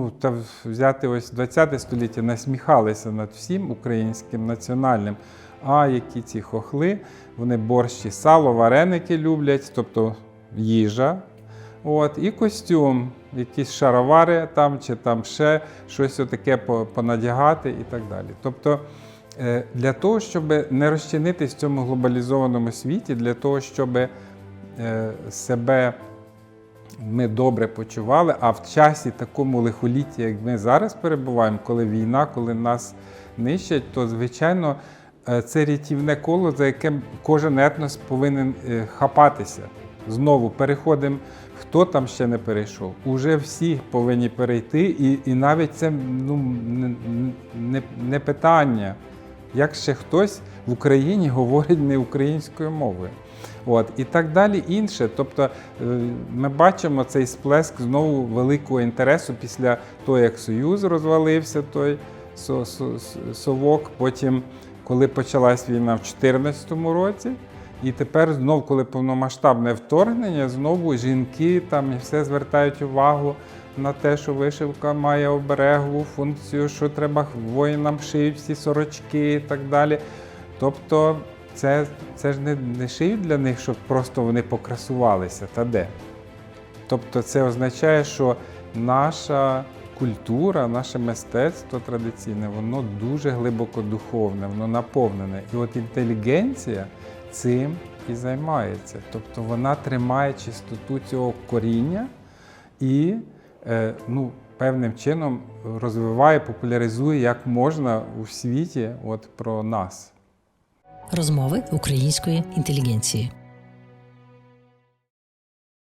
Ну, Та взяти ось 20 століття насміхалися над всім українським національним. А які ці хохли, вони борщі, сало, вареники люблять, тобто їжа. От, і костюм, якісь шаровари там чи там ще щось таке понадягати і так далі. Тобто е, для того, щоб не розчинитись в цьому глобалізованому світі, для того, щоб е, себе ми добре почували, а в часі такому лихолітті, як ми зараз перебуваємо, коли війна, коли нас нищать, то звичайно е, це рятівне коло, за яке кожен етнос повинен е, хапатися. Знову переходимо, хто там ще не перейшов. Уже всі повинні перейти, і, і навіть це ну, не, не питання, як ще хтось в Україні говорить не українською мовою. От, і так далі інше. Тобто е, ми бачимо цей сплеск знову великого інтересу після того, як Союз розвалився, той совок. Потім, коли почалась війна в 2014 році. І тепер знов, коли повномасштабне вторгнення, знову жінки там і все звертають увагу на те, що вишивка має оберегову функцію, що треба воїнам шиють всі сорочки і так далі. Тобто це, це ж не, не шиють для них, щоб просто вони покрасувалися, та де. Тобто це означає, що наша культура, наше мистецтво традиційне, воно дуже глибоко духовне, воно наповнене. І от інтелігенція цим і займається. Тобто вона тримає чистоту цього коріння і е, ну, певним чином розвиває, популяризує як можна у світі от, про нас. Розмови української інтелігенції.